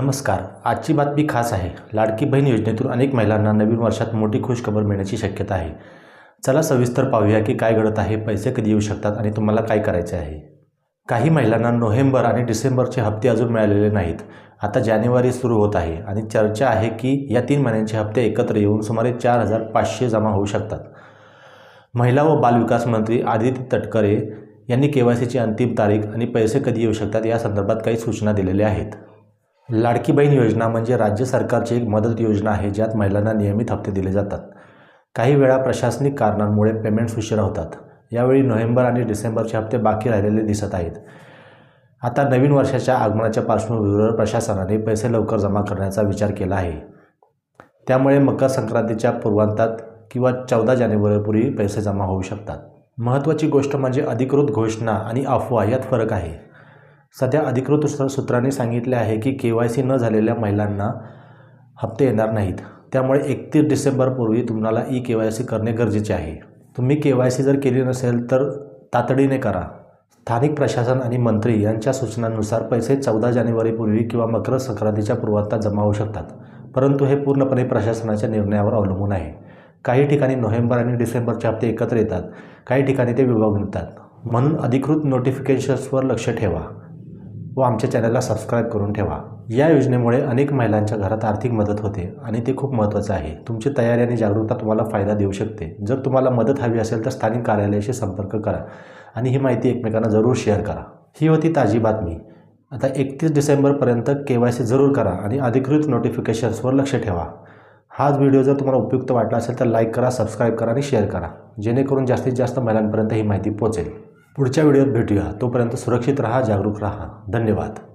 नमस्कार. आजची बातमी खास आहे. लाडकी बहीण योजनेतून अनेक महिलांना नवीन वर्षात मोठी खुशखबर मिळण्याची शक्यता आहे. चला सविस्तर पाहूया की काय घडत आहे पैसे कधी येऊ शकतात आणि तुम्हाला काय करायचे आहे. काही महिलांना नोव्हेंबर आणि डिसेंबरचे हप्ते अजून मिळालेले नाहीत. आता जानेवारी सुरू होत आहे आणि चर्चा आहे की या तीन महिन्यांचे हप्ते एकत्र येऊन सुमारे चार हजार पाचशे जमा होऊ शकतात. महिला व बालविकास मंत्री आदित्य तटकरे यांनी के वाय सीची अंतिम तारीख आणि पैसे कधी येऊ शकतात या संदर्भात काही सूचना दिलेल्या आहेत. लाडकी बहीण योजना म्हणजे राज्य सरकारची एक मदत योजना आहे ज्यात महिलांना नियमित हप्ते दिले जातात. काही वेळा प्रशासनिक कारणांमुळे पेमेंट्स उशिरा होतात. यावेळी नोव्हेंबर आणि डिसेंबरचे हप्ते बाकी राहिलेले दिसत आहेत. आता नवीन वर्षाच्या आगमनाच्या पार्श्वभूमीवर प्रशासनाने पैसे लवकर जमा करण्याचा विचार केला आहे. त्यामुळे मकर संक्रांतीच्या पूर्वांतात किंवा चौदा जानेवारीपूर्वी पैसे जमा होऊ शकतात. महत्त्वाची गोष्ट म्हणजे अधिकृत घोषणा आणि अफवा यात फरक आहे. सध्या अधिकृत सूत्रांनी सांगितले आहे की के वाय सी न झालेल्या महिलांना हप्ते येणार नाहीत. त्यामुळे एकतीस डिसेंबरपूर्वी तुम्हाला ई के वाय सी करणे गरजेचे आहे. तुम्ही के वाय सी जर केली नसेल तर तातडीने करा. स्थानिक प्रशासन आणि मंत्री यांच्या सूचनांनुसार पैसे चौदा जानेवारीपूर्वी किंवा मकर संक्रांतीच्या पूर्वांतात जमा होऊ शकतात. परंतु हे पूर्णपणे प्रशासनाच्या निर्णयावर अवलंबून आहे. काही ठिकाणी नोव्हेंबर आणि डिसेंबरचे हप्ते एकत्र येतात. काही ठिकाणी ते विभागून येतात. म्हणून अधिकृत नोटिफिकेशन्सवर लक्ष ठेवा. व आमच्या चॅनलला सबस्क्राईब करून ठेवा. या योजनेमुळे अनेक महिलांच्या घरात आर्थिक मदत होते आणि ते खूप महत्त्वाचं आहे. तुमची तयारी आणि जागरूकता तुम्हाला फायदा देऊ शकते. जर तुम्हाला मदत हवी असेल तर स्थानिक कार्यालयाशी संपर्क करा आणि ही माहिती एकमेकांना जरूर शेअर करा. ही होती ताजी बातमी. आता एकतीस डिसेंबरपर्यंत के वाय सी जरूर करा आणि अधिकृत नोटिफिकेशन्सवर लक्ष ठेवा. हाच व्हिडिओ जर तुम्हाला उपयुक्त वाटला असेल तर लाईक करा सबस्क्राईब करा आणि शेअर करा. जेणेकरून जास्तीत जास्त महिलांपर्यंत ही माहिती पोहोचेल पुढच्या व्हिडिओत भेटूया. तोपर्यंत सुरक्षित राहा जागरूक राहा. धन्यवाद.